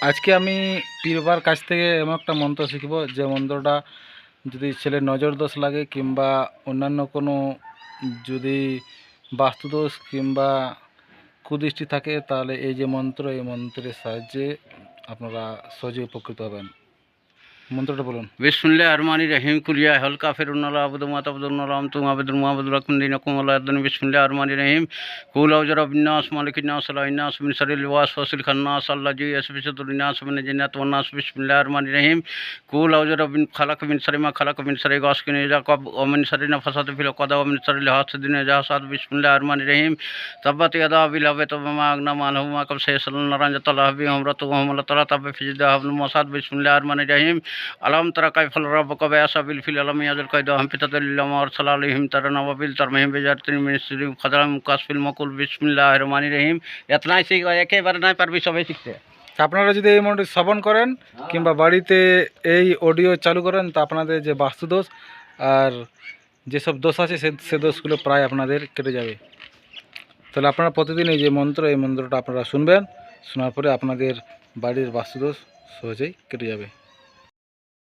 আজকে আমি পীরবার কাছ থেকে এমন একটা মন্ত্র শিখব যে মন্ত্রটা যদি ছেলে নজর দোষ লাগে কিংবা অন্যান্য কোনো যদি বাস্তুদোষ কিংবা কুদৃষ্টি থাকে, তাহলে এই যে মন্ত্র, এই মন্ত্রের সাহায্যে আপনারা সহজে উপকৃত হবেন। মন্ত্রটা বলুন। বিসমুল্লাহ আরমানি রহিম কুলিয়া হলকা ফিরুন্নাল্লাহ আবদু মাতাবদুল্লাহ তুম আবদুল মাহবুদ রাকুম দিনাকুম আল্লাহ বিসমুল্লাহ আরমানি রহিম। কুল আউজর বিন্যাস মালিকিন্নাস আলাইনাস মিন শারিল ওয়াস ফাসিল খান্নাস আল্লাহ জি আসবিসুদ্দিনাস মিন জিন্নাত ওয়ান্নাস বিসমুল্লাহ আরমানি রহিম। কুল আউজর বিন খালাক মিন শারিমা খালাক মিন শারি গাসকিন ইয়াকাব ওয়া মিন শারি নাফাসাত ফিল কদা ওয়া মিন শারিল হাসিদিন জাহাসাত বিসমুল্লাহ আরমানি রহিম। তাব্বাত ইয়াদা বিল হাবে তবামা আগনা মালহু মা কাব সাইয়াসাল্লাহ নারান জাতাল্লাহ বি আমরাতু ওয়া তালা তাবে ফিজিদা হাবলুল মাসাদ, বিসমুল্লাহ আরমানি রহিম। আলম তারা কাইফল রব কবে আসাবিল ফিল আলম ইয়াজুল কায়দা হাম পিতাদুল্লাহ আর সাল্লাহ আলহিম তারা তার মহিম বেজার তিনি মিনিস্ট্রি খাদাম কাসফিল মকুল বিসমিল্লাহ রহমানি রহিম। এতনাই শিখ একেবারে নাই পারবি সবাই শিখতে। আপনারা যদি এই মন্ত্রটি শ্রবণ করেন কিংবা বাড়িতে এই অডিও চালু করেন, তা আপনাদের যে বাস্তুদোষ আর যেসব দোষ আছে সে দোষগুলো প্রায় আপনাদের কেটে যাবে। তাহলে আপনারা প্রতিদিন এই যে মন্ত্র, এই মন্ত্রটা আপনারা শুনবেন, শোনার পরে আপনাদের বাড়ির বাস্তুদোষ সহজেই কেটে যাবে।